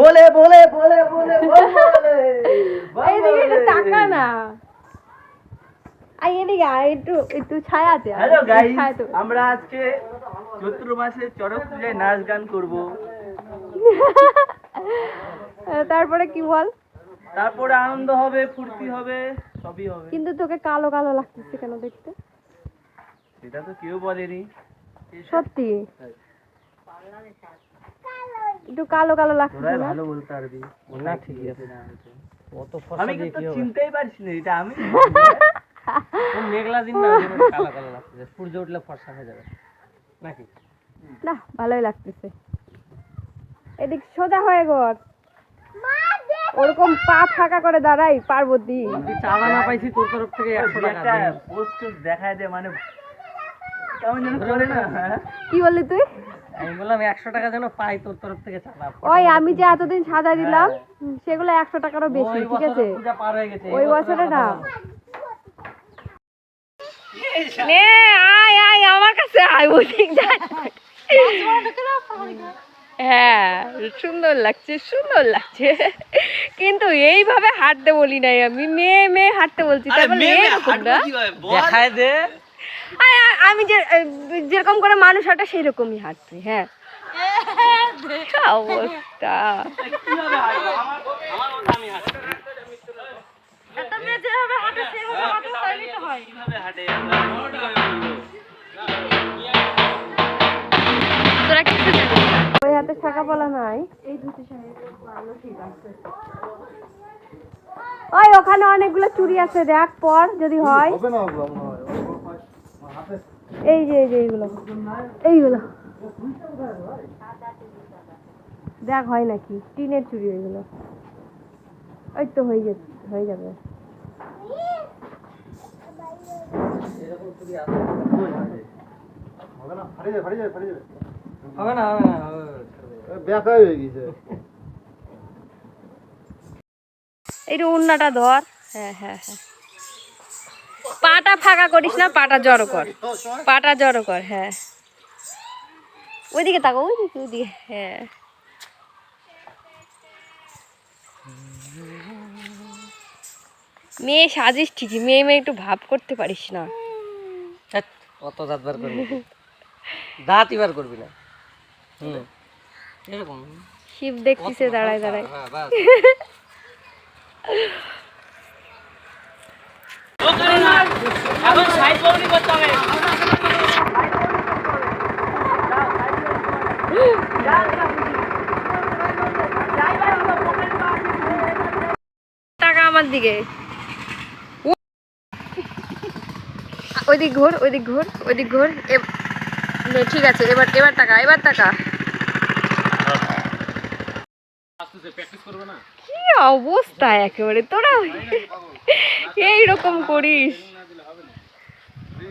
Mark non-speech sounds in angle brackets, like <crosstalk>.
বলে বলে বলে বলে বলে <laughs> এইদিকে একটু তাকা না আই এদিকে আয় একটু একটু ছায়া আছে। হ্যালো গাইস আমরা আজকে চৈত্র মাসে চড়ক পূজায় নাচ গান করব। <laughs> তারপরে কি বল? তারপরে আনন্দ হবে ফুর্তি হবে সবই হবে। কিন্তু তোকে কালো কালো লাগতেছে কেন দেখতে? সেটা তো কেউ বলেনি। সত্যি? একটু কালো কালো তোরাই না? ভালো বলতে পারবি। না ঠিকই আছে। অত ফর্সা আমি কিন্তু চিনতেই পারছি না এটা আমি। মেঘলা দিন না কালো কালো লাগছে। সূর্য উঠলে ফর্সা হয়ে যাবে। নাকি? না ভালোই লাগতেছে। এদিক সোজা হয়ে ঘর ওরকম পা ফাঁকা করে দাঁড়াই পার্বতী চাঁদা না পাইছি তোর তরফ থেকে একশো দুই টাকা পোস্ট দেখায় দে মানে কেমন যেন করে না হ্যাঁ? কি বললি তুই? আমি বললাম একশো টাকা যেন পাই তোর তরফ থেকে চাঁদা ওই আমি যে এতদিন সাজা দিলাম সেগুলো একশো টাকারও বেশি ঠিক আছে? হয়ে ওই বছরে না আয় আয় আমার কাছে আয় হ্যাঁ সুন্দর লাগছে সুন্দর লাগছে। কিন্তু এইভাবে হাঁটতে বলি নাই আমি মেয়ে মেয়ে হাঁটতে বলছি এরকম না দেখায় দে। আমি যে যেরকম করে মানুষ হাঁটে সেই রকমই হাঁটছি হ্যাঁ। অবস্থা। হাতে পলা নাই। ওই, ওখানে অনেকগুলো চুরি আছে, দেখ, পর যদি হয়। এই যে এই যে এইগুলো। এইগুলো। দেখ হয় নাকি? টিনের চুড়ি ওইগুলো। ওই তো হয়ে যাবে হয়ে যাবে। হবে না হবে না হবে এইটু উন্নাটা ধর। হ্যাঁ হ্যাঁ হ্যাঁ। পাটা ফাঁকা করিস না পাটা জড়ো কর। পাটা জড়ো কর হ্যাঁ। ওইদিকে তাকো ওইদিকে ওইদিকে হ্যাঁ। মেয়ে সাজিস ঠিকই মেয়ে মেয়ে একটু ভাব করতে পারিস না। অত দাঁত বার করবি না। দাঁতই বার করবি না। হুম। এরকম। শিব দেখতিছে দাঁড়ায় দাঁড়ায় <laughs> হ্যাঁ, বাস। এখন সাইড বউনি করতে হবে। টাকা আমার দিকে। ওইদিক ঘোর ওইদিক ঘোর ওইদিক ঘোর। ঠিক আছে এবার এবার টাকা এবার টাকা। কি অবস্থা একেবারে তোরা এইরকম করিস।